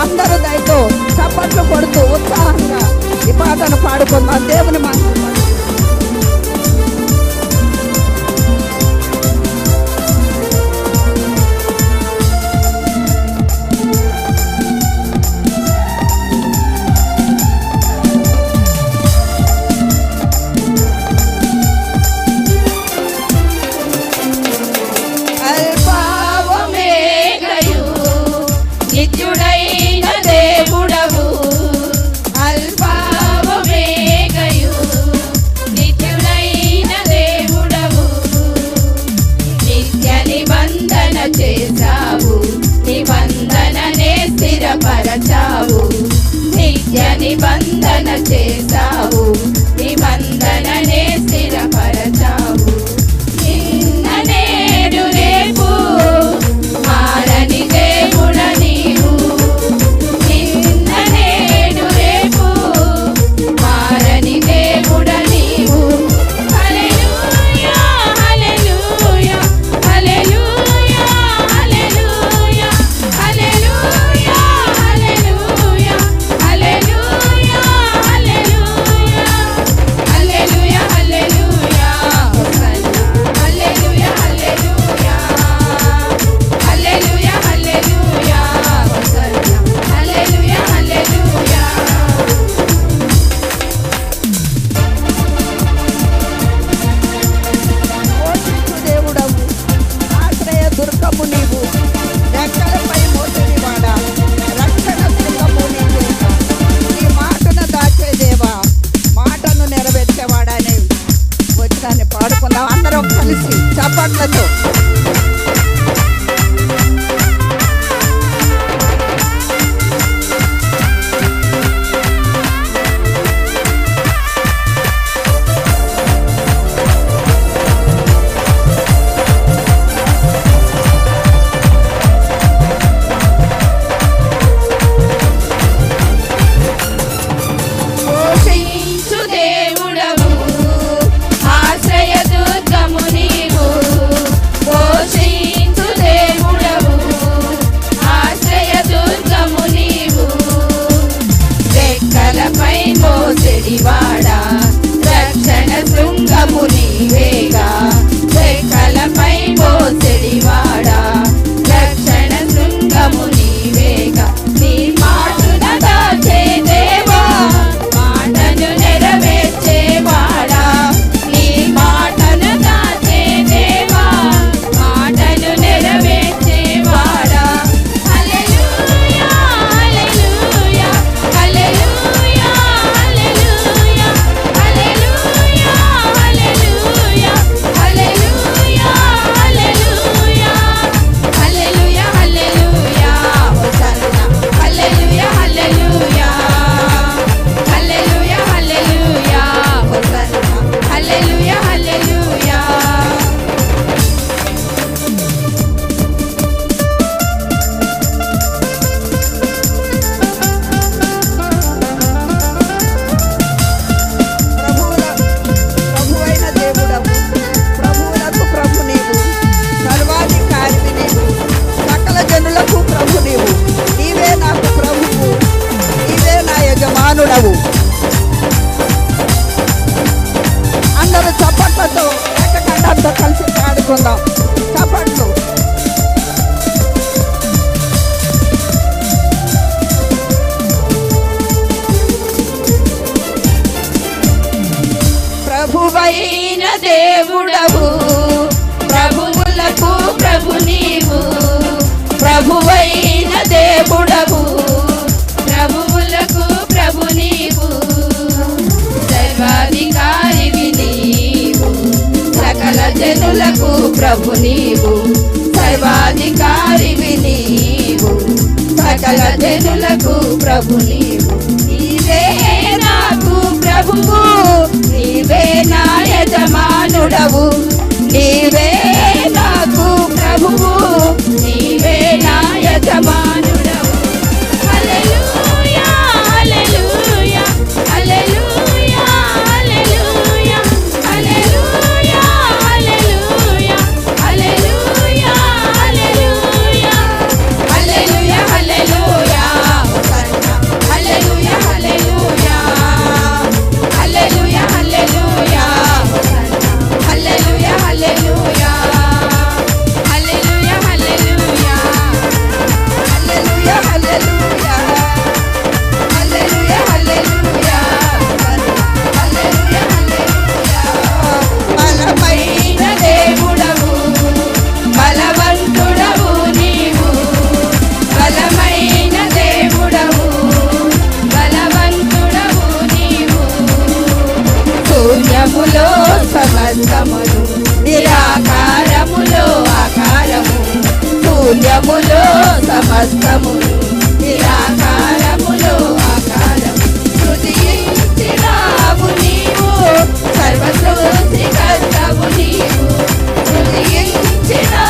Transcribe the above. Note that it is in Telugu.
అందరూ దయతో చప్పట్లు కొడుతూ ఉత్సాహంగా ఈ పాటను పాడుకుందాం. దేవుని మాట్లాడుతున్నాం నిబంధన చేశావు. ఉండవు అందరూ చప్పట్లతో ఎక్కడంతా కలిసి ఆడుకుందాం. చప్పట్లు. ప్రభువైన దేవుడవు ప్రభువులకు ప్రభు నీవు. ప్రభువైన దేవుడవు. ప్రభు నీవు సర్వాధికారి నీవు సకల జనులకు ప్రభు నీవు. సమస్తములు సమస్తములు నిరాకారములు ఆకారము సృజించినావు నీవు సర్వసృష్టికర్తవు నీవు సృజించినావు